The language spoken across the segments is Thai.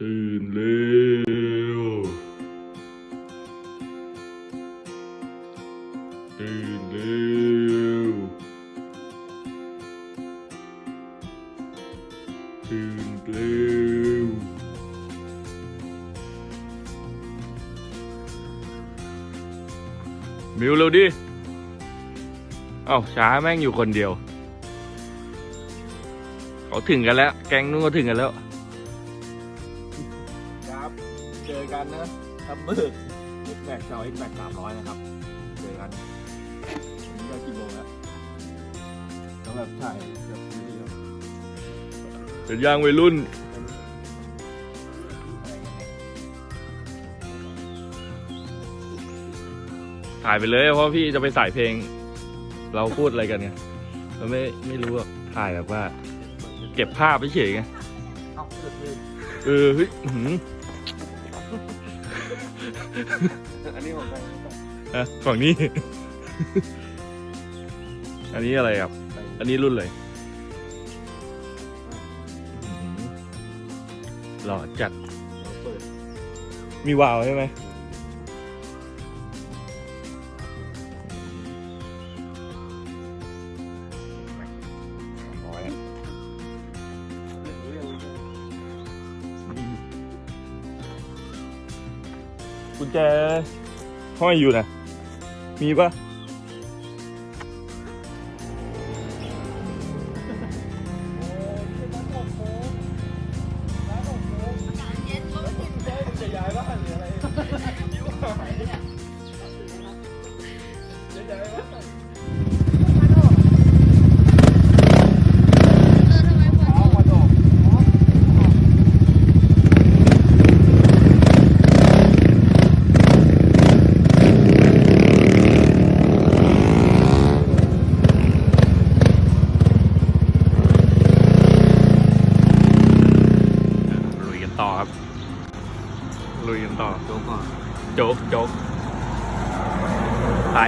ตื่นเร็ว ตื่นเร็ว ตื่นเร็ว มิวเร็วดิ เอ้าช้าแม่งอยู่คนเดียว เขาถึงกันแล้ว แก๊งนู้นก็ถึงกันแล้ว กันนะทับเบิร์กเอ็กแม็กจอเอ็กแม็กสามร้อยนะครับเจอกันวันนี้ก็กี่โมงแล้วต้องแบบถ่ายแบบวิดีโอเป็นย่างวัยรุ่น ถ่ายไปเลยเพราะพี่จะไปใส่เพลง เราพูดอะไรกันเนี่ยเราไม่ไม่รู้อะถ่ายแบบว่า เก็บภาพเฉยไง เอ้าเกิดเลย เออเฮ้ยอื้อหือ อันนี้ของใครอะฝั่งนี้ อันนี้อะไรครับ อันนี้รุ่นเลยอื้อหือหล่อจัดเปิดมีวาวใช่ไหม กุญแจห้อยอยู่นะ มีปะ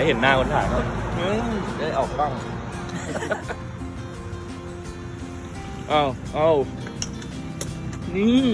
เห็นหน้าคนถ่ายครับมึงได้ออกกล้องอ้าวอ้าวนี่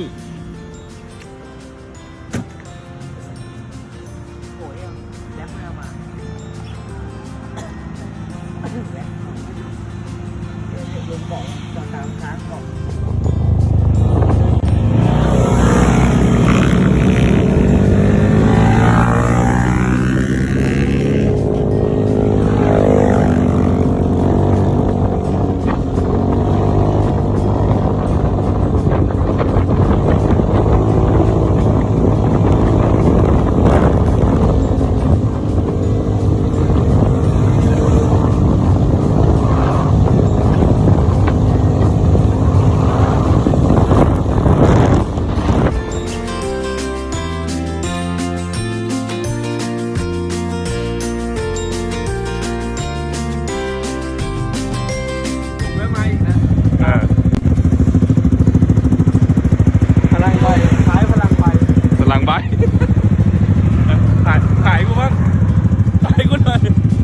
ลังไฟท้ายพลังไฟสลังใบถ่ายถ่ายกูบ้างถ่ายกูหน่อย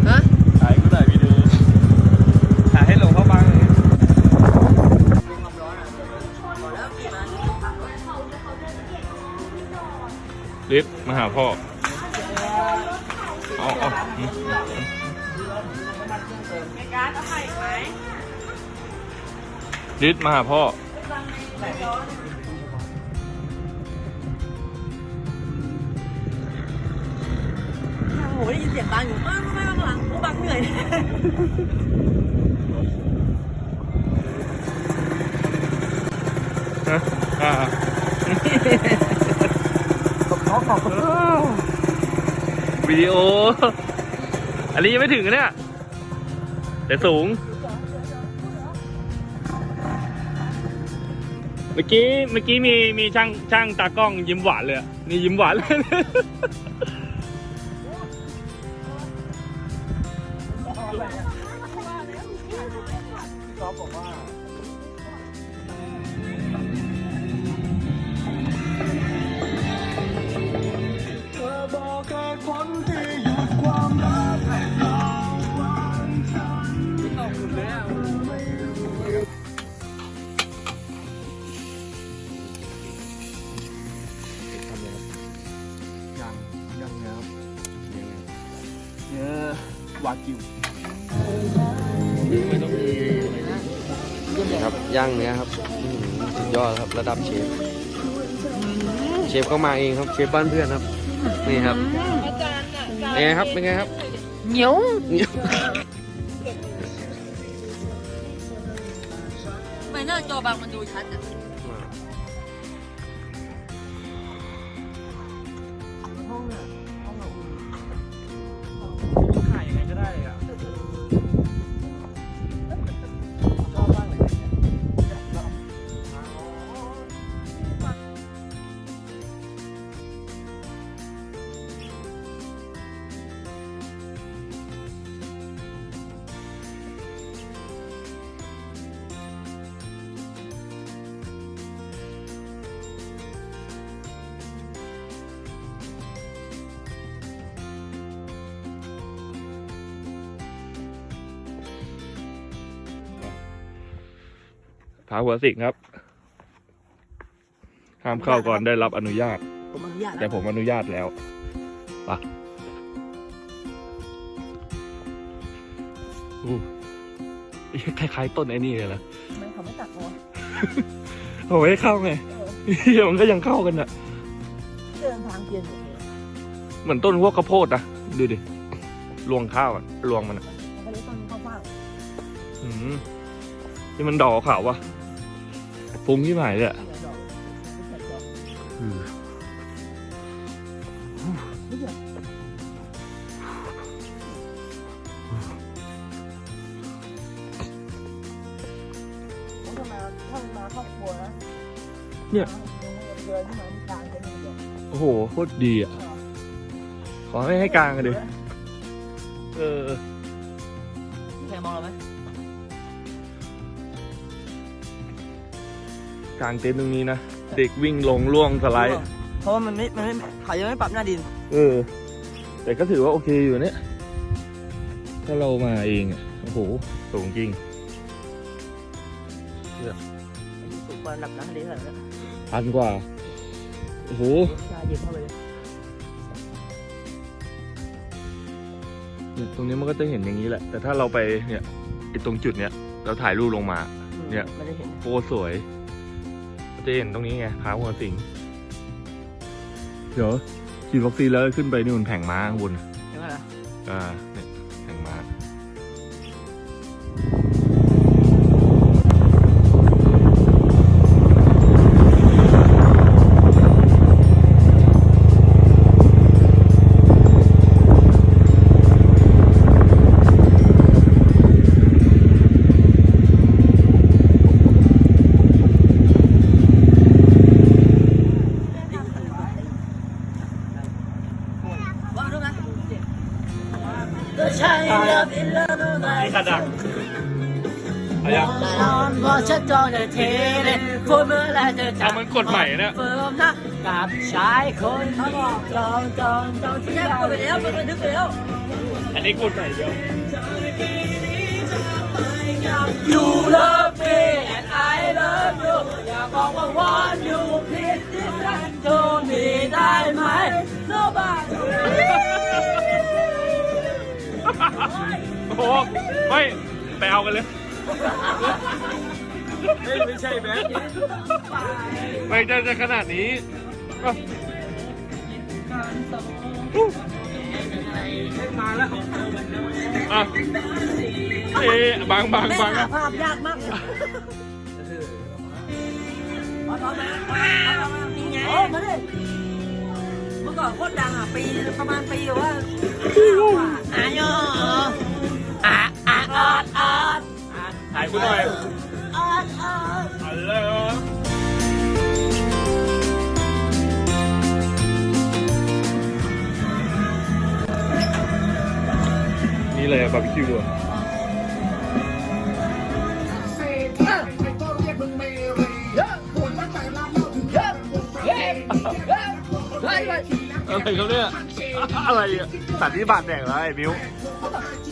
ฮะถ่ายกูหน่อยวิดีโอถ่ายให้หลงเข้าบังเลยลิฟต์มาหาพ่อเอาเอาอืมในการ์ดเอาไข่ไหมลิฟต์มาหาพ่อ หได้ยินเสียงดังอยู่มากไม่ข้างหลังกูบังเหนื่อยฮะอ่าขาขอบคุณวิดีโอ อันนี้ยังไม่ถึงนะเนี่ยแต่สูง เมื่อกี้เมื่อกี้มีมีช่างช่างตากล้องยิ้มหวานเลยอะนี่ยิ้มหวานเลย พี่ก๊อฟบอกว่ายังยังนะครับยังไอวากิว ย่างเนื้อครับอื้อหือสุดยอดครับระดับเชฟ เชฟก็มาเองครับ เชฟบ้านเพื่อนครับ นี่ครับเป็นไงครับเป็นไงครับเหนียวเหนียวทำไมหน้าจอบางมันดูชัดอะาหัวสิงครับ ห้ามเข้าก่อนได้รับอนุญาต ผมอนุญาตแต่ผมอนุญาตแล้วปะอู้คล้ายๆต้นไอ้นี่เลยนะทำไมเขาไม่ตัดหัวโอ้ยเข้าไงเหี้ยมันก็ยังเข้ากันอะเดินทางเปลี่ยนหมดเลยเหมือนต้นพวกข้าวโพดนะดูดิรวงข้าวอะรวงมันอะเขาเรียกต้นข้าวฟ่างอืมนี่มันดอกขาววะ ปรุงที่หมายเลยอะไม่ใช่ดอกไม่ใช่ดอกอืมไม่ใช่ผมจะมาถ้ามาครอบครัวนะเดินที่มามีกลางจะมีเดียวโอ้โหโคตรดีอะขอให้ให้กลางกันดิเออใครมองเราไหม กลางเต็นท์ตรงนี้นะ เด็กวิ่งลงล่วงสไลด์ เพราะว่ามันไม่ มันไม่เขายังไม่ปรับหน้าดิน เออ แต่ก็ถือว่าโอเคอยู่เนี่ย ถ้าเรามาเองอะโอ้โห สูงจริงสูงกว่าระดับน้ำทะเลเท่าไหร่นะพันกว่า โอ้โหชาเย็นเข้าไปเลยเนี่ยตรงนี้มันก็จะเห็นอย่างนี้แหละ แต่ถ้าเราไปเนี่ยไอ้ตรงจุดเนี้ย เราถ่ายรูปลงมา เนี่ย ไม่ได้เห็น โคตรสวยก็ จะเห็นตรงนี้ไงพาหัวสิง เดี๋ยวฉีดวัคซีนแล้วขึ้นไปนู่นแผงม้าข้างบนเห็นไหมล่ะอ่าเนี่ย นี่ขดักอะไรอะนอนพอฉันจองจะเทเลพูดเมื่อไรจะจัเอามันกดใหม่เนี่ยเฟิร์มนะกับชายคนที่จองจองจองที่กดไปแล้วมันบันทึกไปแล้วอันนี้กดใหม่เดียว You love me and I love you อยากบอกว่า want you โอ้โหไม่ไปเอากันเลยเฮ้ยไม่ใช่แบงค์ไม่จะจะขนาดนี้อะมาแล้วอะเอ๊ะบางบางบางหาอะภาพยากมากเลยเอาเอามาเอามานี่ไงมาดิเมื่อก่อนโคตรดังอะปีประมาณปีว่าอะโยอ่ะอะออดออดถ่ายกูหน่อยออดออดฮัลโหลนี่เลยบาร์บีคิวด้วยอะไรครับเนี่ยอะไรอะสันนิบาตแดกแล้วไอ้มิว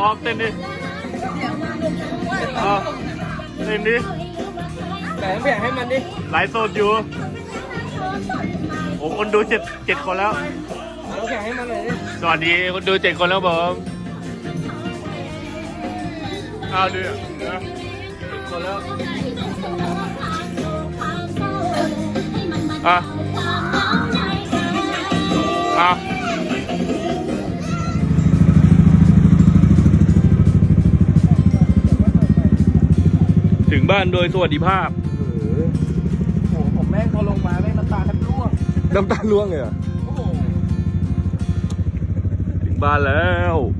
อาออกเต้นดิเอาเต้นดิแบ่งแบ่งให้มันดิไลฟ์สดอยู่โอ้คนดูเจ็ดเจ็ดคนแล้วเอาแบ่งให้มันหน่อยดิสวัสดีคนดูเจ็ดคนแล้วผมเอาดูอะเดี๋ยวนะเจ็ดคนแล้วอะอะ ถึงบ้านโดยสวัสดิภาพโอ้โหผมแม่งพอลงมาแม่งน้ำตาแทบร่วงน้ำตาล่วงเลยเหรอ โอ้โห ถึงบ้านแล้วโ